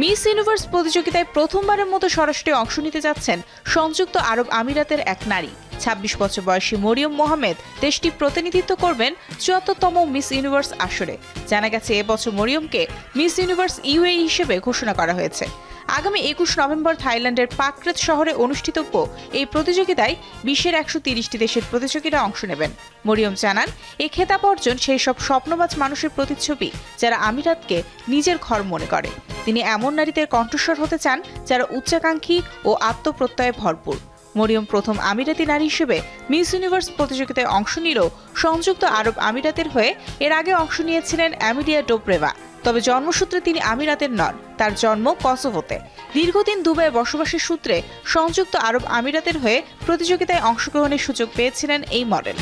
Miss universe প্রতিযোগিতায় প্রথমবারের মতো সরাসরি অংশ নিতে যাচ্ছেন সংযুক্ত আরব আমিরাতের এক নারী। ছাব্বিশ বছর বয়সী মরিয়ম মোহাম্মেদ দেশটি প্রতিনিধিত্ব করবেন চুয়াত্তরতম মিস ইউনিভার্স আসরে। জানা গেছে এবছর মরিয়মকে মিস ইউনিভার্স ইউএই হিসেবে ঘোষণা করা হয়েছে। আগামী একুশ নভেম্বর থাইল্যান্ডের পাকরেত শহরে অনুষ্ঠিতব্য এই প্রতিযোগিতায় বিশ্বের একশো তিরিশটি দেশের প্রতিযোগীরা অংশ নেবেন। মরিয়ম জানান এই খেতাব অর্জন সেই সব স্বপ্নবাজ মানুষের প্রতিচ্ছবি যারা আমিরাতকে নিজের ঘর মনে করে। তিনি এমন নারীদের কণ্ঠস্বর হতে চান যারা উচ্চাকাঙ্ক্ষী ও আত্মপ্রত্যয়ে ভরপুর। মরিয়ম প্রথম আমিরাতি নারী হিসেবে মিস ইউনিভার্স প্রতিযোগিতায় অংশ নিলেও সংযুক্ত আরব আমিরাতের হয়ে এর আগে অংশ নিয়েছিলেন অ্যামিলিয়া ডোব্রেভা। তবে জন্মসূত্রে তিনি আমিরাতের নন, তার জন্ম কসোভোতে। দীর্ঘদিন দুবাই বসবাসের সূত্রে সংযুক্ত আরব আমিরাতের হয়ে প্রতিযোগিতায় অংশগ্রহণের সুযোগ পেয়েছিলেন এই মডেল।